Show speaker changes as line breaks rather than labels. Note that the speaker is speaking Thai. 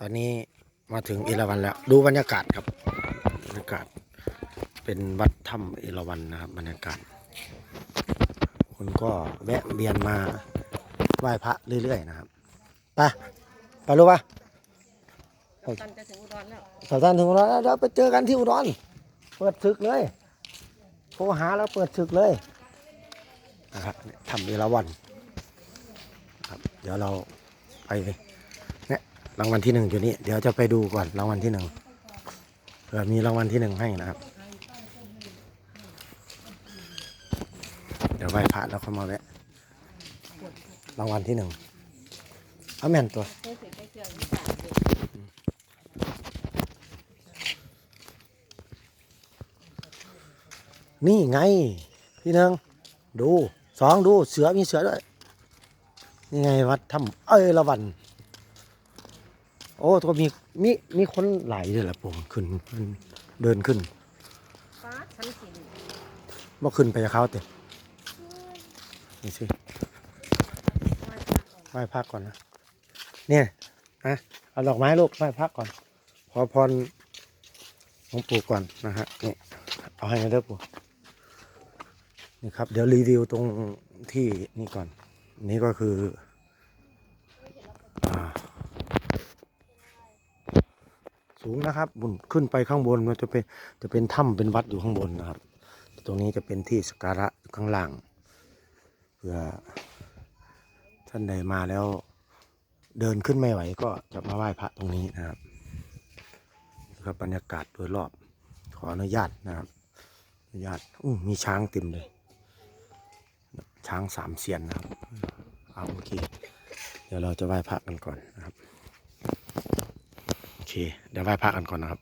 ตอนนี้มาถึงเอราวัณแล้ว ดูบรรยากาศครับบรรยากาศ เป็นวัดถ้ำเอราวัณนะครับบรรยากาศคนก็แวะเวียนมาไหว้พระเรื่อยๆนะครับไปไปรู้ปะ
กันจะถึงอุดรแล้ว
สาวท่านถึงอุดรแล้วเดี๋ยวไปเจอกันที่อุดรเปิดศึกเลยโทรหาแล้วเปิดศึกเลยนะครับทำเอราวัณครับเดี๋ยวเราไปเนี่ย รางวัลที่หนึ่งอยู่นี่เดี๋ยวจะไปดูก่อนรางวัลที่หนึ่งเผื่อมีรางวัลที่หนึ่งให้นะครับ เดี๋ยวไหว้พระแล้วเขามาแวะรางวัลที่หนึ่งเอาแม่นตัวนี่ไงพี่หนึ่งดูสองดูเสือมีเสือด้วยนี่ไงวัดถ้ำเอ้ยละวัน โอ้ตัวมีมีมีคนไหลายด้วยแหละผมขึ้นมันเดินขึ้น
ฟ้าชั้นสี่
ว่าขึ้นไปกับเขาเต็นี่สิไหว้พระก่อนนะเนี่ยนะเอาดอกไม้ลูกไหว้พระก่อน ขอพรหลวงปู่ก่อนนะฮะนี่เอาให้นะเด้อปู่นี่ครับ เดี๋ยวรีวิวตรงที่นี่ก่อน นี่ก็คืออ่า สูงนะครับบุญขึ้นไปข้างบนมันจะเป็นจะเป็นถ้ำเป็นวัดอยู่ข้างบนนะครับ ตรงนี้จะเป็นที่สกการะข้างล่างเพื่อท่านใดมาแล้วเดินขึ้นไม่ไหวก็จะมาไหว้พระตรงนี้นะครับครับบรรยากาศโดยรอบ ขออนุญาตนะครับอนุญาตอู้มีช้างเต็มเลย ช้างสามเสียนนะครับเอาโอเค เดี๋ยวเราจะไหว้พระกันก่อนนะครับ เดี๋ยวไหว้พระกันก่อนนะครับ